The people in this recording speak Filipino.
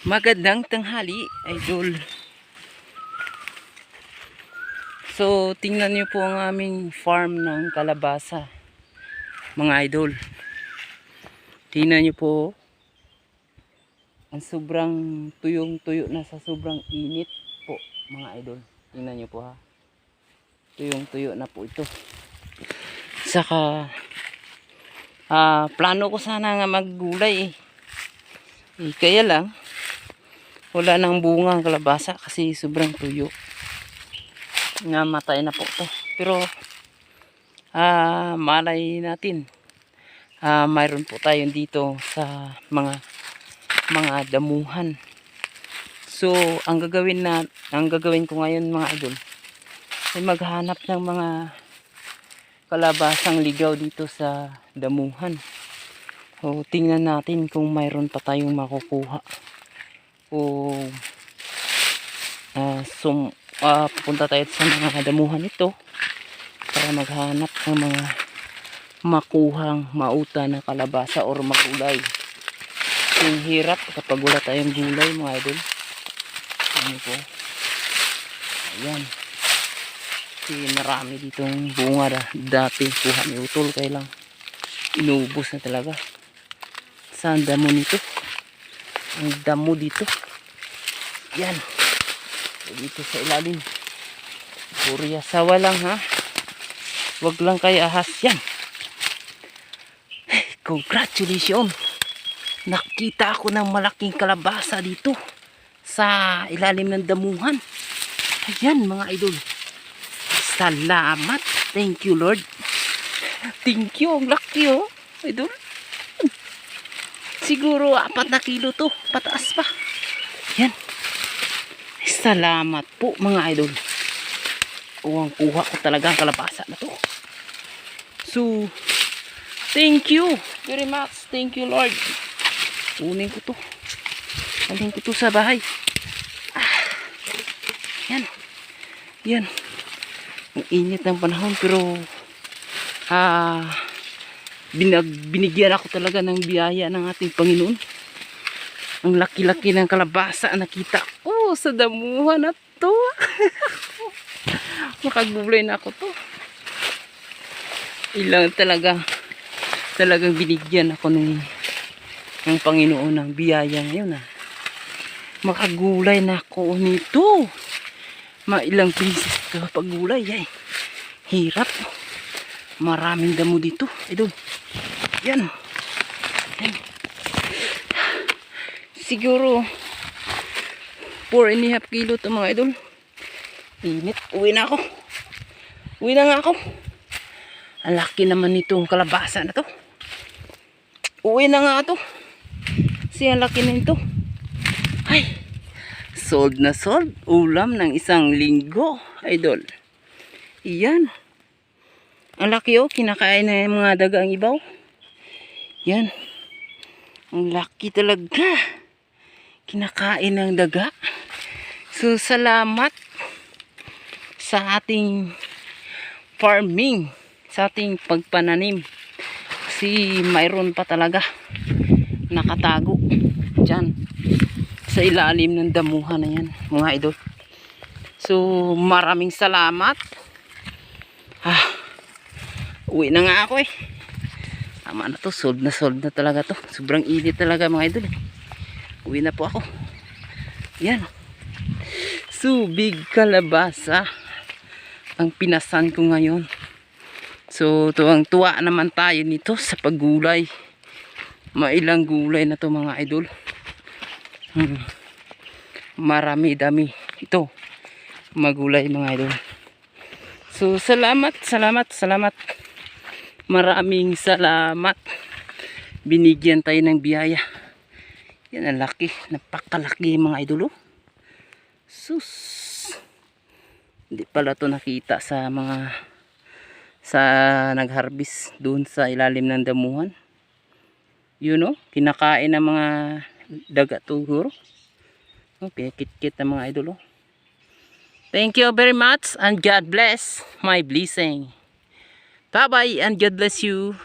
Magandang tanghali, idol. So, tingnan niyo po ang aming farm ng kalabasa. Mga idol. Tingnan niyo po. Ang sobrang tuyong-tuyo na sa sobrang init po, mga idol. Tingnan niyo po ha. Tuyong-tuyo na po ito. Saka, ah, plano ko sana nga maggulay eh. eh kaya lang, wala nang bunga ang kalabasa kasi sobrang tuyo. Namatay na po to. Pero ah malay natin. Ah mayroon po tayo dito sa mga mga damuhan. So ang gagawin na ang gagawin ko ngayon mga idol ay maghanap ng mga kalabasang ligaw dito sa damuhan. So tingnan natin kung mayroon pa tayong makukuha o ah sum ah, pupunta tayo sa mga damuhan ito para maghanap ng mga makuhang mauta na kalabasa or magulay. Yung hirap kapag wala tayong gulay mga idol. Ano po? Ayan. Kasi marami ditong bunga da, dati kuha ni utol. Kaya lang inubos na talaga. Saan damo nito ang damo dito. Yan. Dito sa ilalim. Puro yasawa lang ha? Wag lang kayo ahas. Yan. Congratulations. Nakita ako ng malaking kalabasa dito sa ilalim ng damuhan. Ayan mga idol. Salamat. Thank you lord. Thank you. Ang laki oh idol siguro apat na kilo to. Pataas pa. Yan. Salamat po mga idol. Kuhang kuha ko talaga ang kalabasa na to. So thank you very much. Thank you lord. Kunin ko to. Alhin ko to sa bahay. Ah, yan. Yan. Ang init ng panahon pero ah binag, binigyan ako talaga ng biyaya ng ating Panginoon. Ang laki-laki ng kalabasa na nakita ko sa damuhan na to. Makagulay na ako to. Ilang talaga talagang binigyan ako ng ng Panginoon ng biyaya ngayon ah. makagulay na ako nito. Mailang pieces kapag gulay ay hirap maraming damo dito. Idol. Yan. Yan siguro 4 and a half kilo to mga idol. Init. Uwi na ako. Uwi na nga ako. Ang laki naman nitong kalabasa na to. Uwi na nga to. Kasi ang laki na nito. Ay sold na sold. Ulam ng isang linggo idol. Iyan ang laki oh kinakain na yung mga dagang ibaw yan ang laki talaga kinakain ng daga. So, salamat sa ating farming, sa ating pagpananim. Kasi mayroon pa talaga nakatago dyan sa ilalim ng damuhan na yan, mga idol. So, maraming salamat. Ah, uwi na nga ako eh. Tama na to, sold na sold na talaga to. Sobrang init talaga mga idol eh. Uwi na po ako. Yan. Subig kalabasa. Ang pinasan ko ngayon. So tuwang tuwa naman tayo nito sa paggulay mailang gulay na to mga idol. Hmm. marami dami ito. Magulay mga idol. So salamat salamat salamat maraming salamat binigyan tayo ng biyaya yan ang laki. Napakalaki mga idolo. Sus. Hindi pala to nakita sa mga sa nagharvest doon sa ilalim ng damuhan. You know, kinakain ng mga daga tuguro. Oh, pinakit-kit ng mga idolo. Thank you very much and God bless my blessing. Bye-bye and God bless you.